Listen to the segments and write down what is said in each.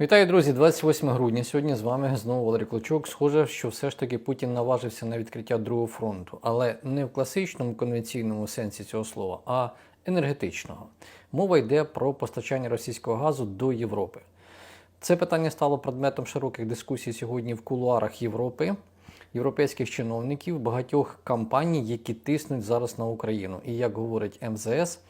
Вітаю, друзі! 28 грудня. Сьогодні з вами знову Валерій Клочок. Схоже, що все ж таки Путін наважився на відкриття другого фронту, але не в класичному конвенційному сенсі цього слова, а енергетичного. Мова йде про постачання російського газу до Європи. Це питання стало предметом широких дискусій сьогодні в кулуарах Європи, європейських чиновників, багатьох компаній, які тиснуть зараз на Україну. І як говорить МЗС,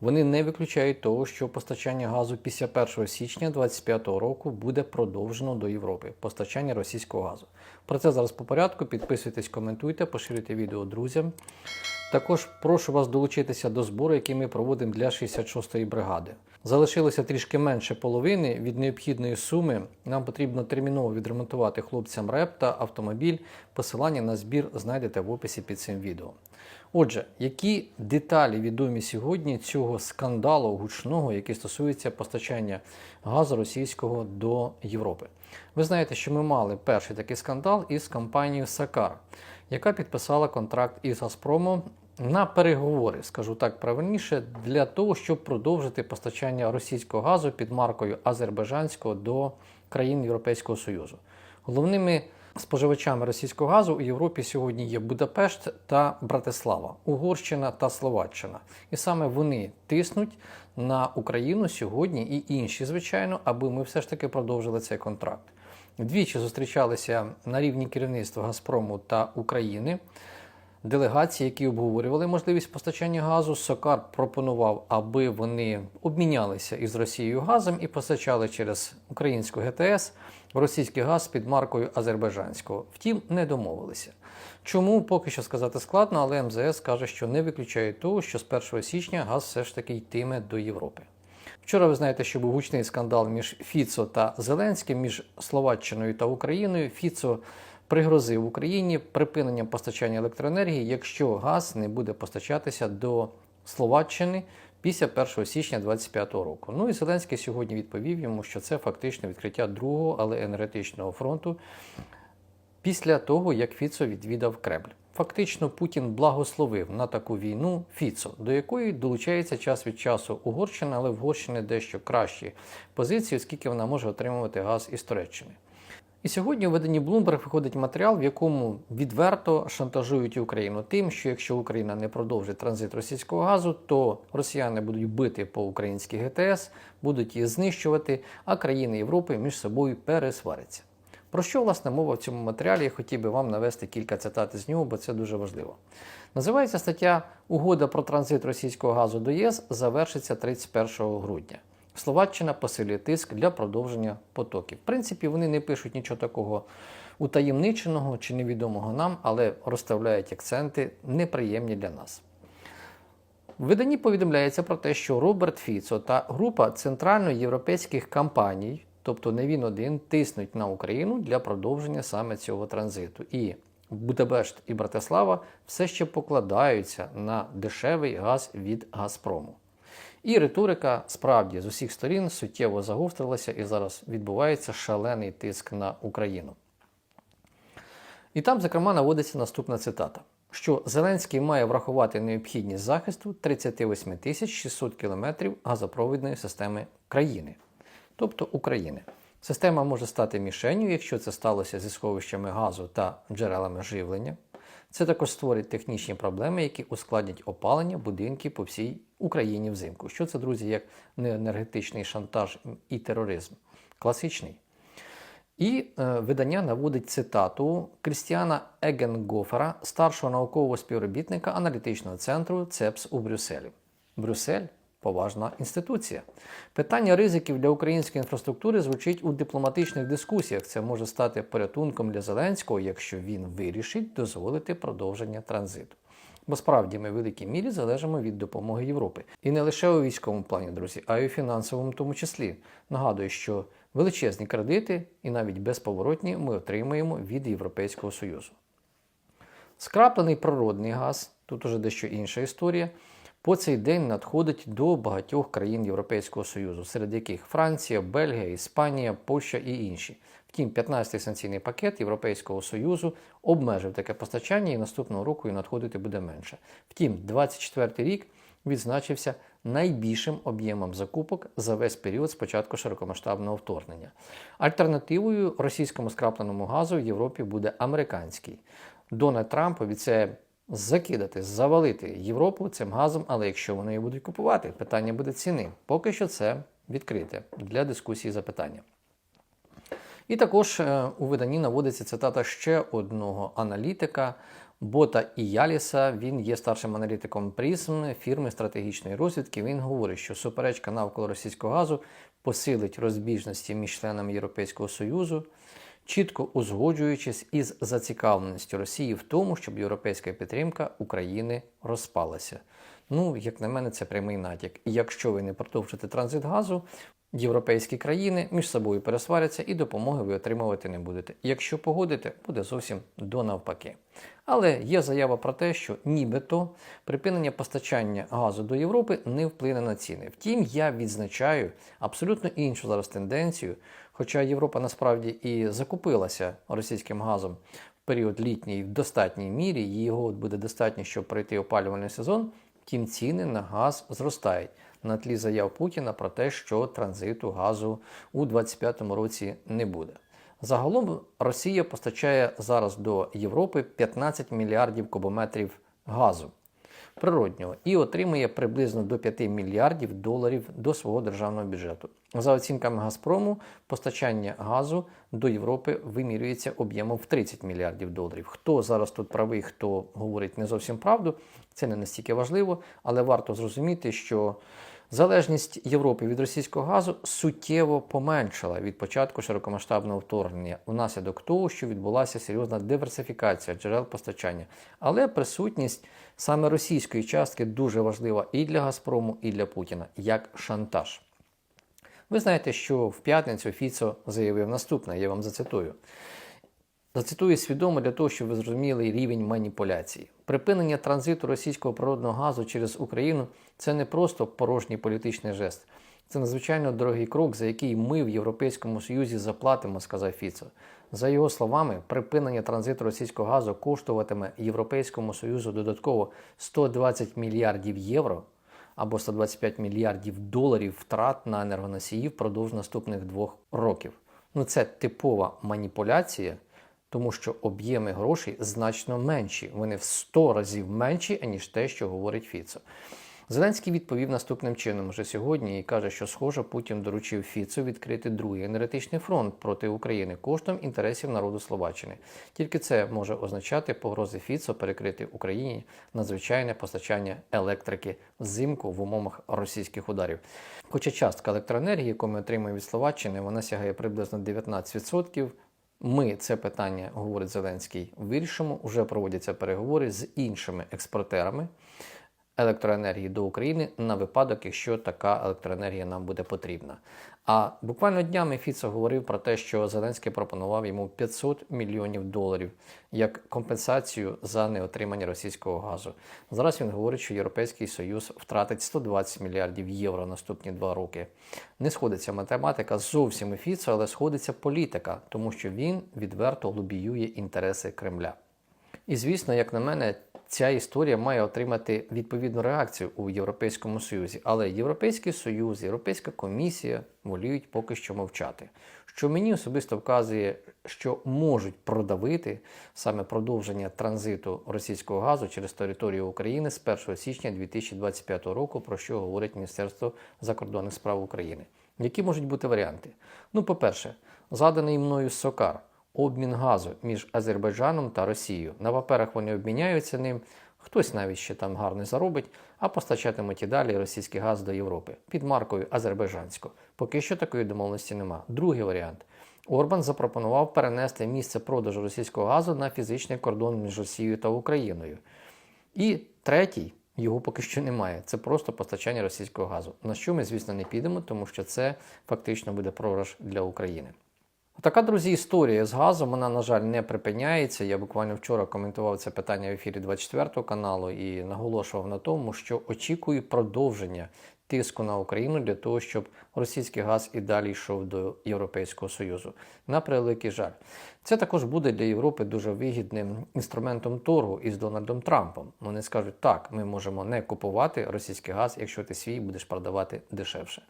вони не виключають того, що постачання газу після 1 січня 2025 року буде продовжено до Європи. Постачання російського газу. Про це зараз по порядку. Підписуйтесь, коментуйте, поширюйте відео друзям. Також прошу вас долучитися до збору, який ми проводимо для 66-ї бригади. Залишилося трішки менше половини від необхідної суми. Нам потрібно терміново відремонтувати хлопцям реп та автомобіль. Посилання на збір знайдете в описі під цим відео. Отже, які деталі відомі сьогодні цього скандалу гучного, який стосується постачання газу російського до Європи? Ви знаєте, що ми мали перший такий скандал із компанією Сакар, яка підписала контракт із Газпромом на переговори, скажу так правильніше, для того, щоб продовжити постачання російського газу під маркою азербайджанського до країн Європейського Союзу. Головними споживачами російського газу у Європі сьогодні є Будапешт та Братислава, Угорщина та Словаччина. І саме вони тиснуть на Україну сьогодні і інші, звичайно, аби ми все ж таки продовжили цей контракт. Двічі зустрічалися на рівні керівництва Газпрому та України. Делегації, які обговорювали можливість постачання газу, Сокар пропонував, аби вони обмінялися із Росією газом і постачали через українську ГТС російський газ під маркою азербайджанського. Втім, не домовилися. Чому поки що сказати складно, але МЗС каже, що не виключає того, що з 1 січня газ все ж таки йтиме до Європи. Вчора ви знаєте, що був гучний скандал між Фіцо та Зеленським, між Словаччиною та Україною. Фіцо пригрозив Україні припиненням постачання електроенергії, якщо газ не буде постачатися до Словаччини після 1 січня 2025 року. Ну і Зеленський сьогодні відповів йому, що це фактично відкриття другого, але енергетичного фронту після того, як Фіцо відвідав Кремль. Фактично, Путін благословив на таку війну Фіцо, до якої долучається час від часу Угорщина, але в Угорщини дещо кращі позиції, оскільки вона може отримувати газ із Туреччини. І сьогодні у виданні Bloomberg виходить матеріал, в якому відверто шантажують Україну тим, що якщо Україна не продовжить транзит російського газу, то росіяни будуть бити по українській ГТС, будуть її знищувати, а країни Європи між собою пересваряться. Про що власне мова в цьому матеріалі? Я хотів би вам навести кілька цитат з нього, бо це дуже важливо. Називається стаття Угода про транзит російського газу до ЄС завершиться 31 грудня. Словаччина посилює тиск для продовження потоків. В принципі, вони не пишуть нічого такого утаємниченого чи невідомого нам, але розставляють акценти неприємні для нас. В виданні повідомляється про те, що Роберт Фіцо та група центральноєвропейських компаній, тобто не він один, тиснуть на Україну для продовження саме цього транзиту. І Будапешт і Братислава все ще покладаються на дешевий газ від Газпрому. І риторика справді з усіх сторін суттєво загострилася, і зараз відбувається шалений тиск на Україну. І там, зокрема, наводиться наступна цитата: що Зеленський має врахувати необхідність захисту 38 тисяч 600 кілометрів газопровідної системи країни, тобто України. Система може стати мішенью, якщо це сталося зі сховищами газу та джерелами живлення. Це також створить технічні проблеми, які ускладнять опалення будинків по всій Україні взимку. Що це, друзі, як не енергетичний шантаж і тероризм? Класичний. І е, видання наводить цитату Крістіана Егенгофера, старшого наукового співробітника аналітичного центру ЦЕПС у Брюсселі. Брюссель поважна інституція. Питання ризиків для української інфраструктури звучить у дипломатичних дискусіях. Це може стати порятунком для Зеленського, якщо він вирішить дозволити продовження транзиту. Бо справді ми в великій мірі залежимо від допомоги Європи. І не лише у військовому плані, друзі, а й у фінансовому тому числі. Нагадую, що величезні кредити і навіть безповоротні ми отримуємо від Європейського Союзу. Скраплений природний газ, тут уже дещо інша історія, по цей день надходить до багатьох країн Європейського Союзу, серед яких Франція, Бельгія, Іспанія, Польща і інші. Втім, 15-й санкційний пакет Європейського Союзу обмежив таке постачання і наступного року і надходити буде менше. Втім, 24 рік відзначився найбільшим об'ємом закупок за весь період з початку широкомасштабного вторгнення. Альтернативою російському скрапленому газу в Європі буде американський. Дональд Трамп обіцяє закидати, завалити Європу цим газом, але якщо вони її будуть купувати, питання буде ціни. Поки що це відкрите для дискусії запитання. І також е, у виданні наводиться цитата ще одного аналітика Бота Іяліса. Він є старшим аналітиком Призм фірми стратегічної розвідки. Він говорить, що суперечка навколо російського газу посилить розбіжності між членами Європейського Союзу, чітко узгоджуючись із зацікавленістю Росії в тому, щоб європейська підтримка України розпалася. Ну, як на мене, це прямий натяк. І якщо ви не продовжите транзит газу, європейські країни між собою пересваряться і допомоги ви отримувати не будете. Якщо погодите, буде зовсім до навпаки. Але є заява про те, що нібито припинення постачання газу до Європи не вплине на ціни. Втім, я відзначаю абсолютно іншу зараз тенденцію. Хоча Європа насправді і закупилася російським газом в період літній в достатній мірі, і його буде достатньо, щоб пройти опалювальний сезон. Втім, ціни на газ зростають на тлі заяв Путіна про те, що транзиту газу у 2025 році не буде. Загалом Росія постачає зараз до Європи 15 мільярдів кубометрів газу природнього і отримує приблизно до 5 мільярдів доларів до свого державного бюджету. За оцінками Газпрому, постачання газу до Європи вимірюється об'ємом в 30 мільярдів доларів. Хто зараз тут правий, хто говорить не зовсім правду, це не настільки важливо, але варто зрозуміти, що залежність Європи від російського газу суттєво поменшила від початку широкомасштабного вторгнення внаслідок того, що відбулася серйозна диверсифікація джерел постачання. Але присутність саме російської частки дуже важлива і для Газпрому, і для Путіна як шантаж. Ви знаєте, що в п'ятницю Фіцо заявив наступне, я вам зацитую. Зацитую свідомо для того, щоб ви зрозуміли рівень маніпуляції. Припинення транзиту російського природного газу через Україну це не просто порожній політичний жест. Це надзвичайно дорогий крок, за який ми в Європейському Союзі заплатимо, сказав Фіцо. За його словами, припинення транзиту російського газу коштуватиме Європейському Союзу додатково 120 мільярдів євро або 125 мільярдів доларів втрат на енергоносії впродовж наступних двох років. Ну це типова маніпуляція, тому що об'єми грошей значно менші. Вони в 100 разів менші, аніж те, що говорить Фіцо. Зеленський відповів наступним чином вже сьогодні і каже, що схоже, Путін доручив Фіцу відкрити другий енергетичний фронт проти України коштом інтересів народу Словаччини. Тільки це може означати погрози Фіцо перекрити Україні надзвичайне постачання електрики взимку в умовах російських ударів. Хоча частка електроенергії, яку ми отримуємо від Словаччини, вона сягає приблизно 19%. Ми це питання, говорить Зеленський, вирішимо. Уже проводяться переговори з іншими експортерами електроенергії до України на випадок, якщо така електроенергія нам буде потрібна. А буквально днями Фіцо говорив про те, що Зеленський пропонував йому 500 мільйонів доларів як компенсацію за неотримання російського газу. Зараз він говорить, що Європейський Союз втратить 120 мільярдів євро наступні два роки. Не сходиться математика зовсім і Фіцо, але сходиться політика, тому що він відверто лобіює інтереси Кремля. І звісно, як на мене, ця історія має отримати відповідну реакцію у Європейському Союзі. Але Європейський Союз, Європейська комісія воліють поки що мовчати. Що мені особисто вказує, що можуть продавити саме продовження транзиту російського газу через територію України з 1 січня 2025 року, про що говорить Міністерство закордонних справ України. Які можуть бути варіанти? Ну, по-перше, заданий мною Сокар обмін газу між Азербайджаном та Росією. На паперах вони обміняються ним, хтось навіть ще там гарно заробить, а постачатимуть і далі російський газ до Європи під маркою Азербайджанську. Поки що такої домовленості нема. Другий варіант. Орбан запропонував перенести місце продажу російського газу на фізичний кордон між Росією та Україною. І третій, його поки що немає. Це просто постачання російського газу. На що ми, звісно, не підемо, тому що це фактично буде програш для України. Така, друзі, історія з газом, вона, на жаль, не припиняється. Я буквально вчора коментував це питання в ефірі 24 каналу і наголошував на тому, що очікую продовження тиску на Україну для того, щоб російський газ і далі йшов до Європейського Союзу. На превеликий жаль. Це також буде для Європи дуже вигідним інструментом торгу із Дональдом Трампом. Вони скажуть, так, ми можемо не купувати російський газ, якщо ти свій будеш продавати дешевше.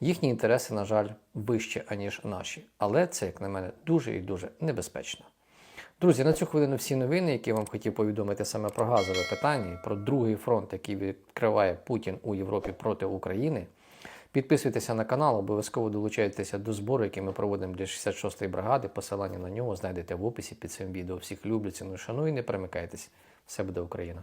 Їхні інтереси, на жаль, вищі, аніж наші. Але це, як на мене, дуже і дуже небезпечно. Друзі, на цю хвилину всі новини, які я вам хотів повідомити саме про газове питання, про другий фронт, який відкриває Путін у Європі проти України. Підписуйтеся на канал, обов'язково долучайтеся до збору, який ми проводимо для 66-ї бригади. Посилання на нього знайдете в описі під цим відео. Всіх люблю, ціную, шаную і не перемикайтесь. Все буде Україна!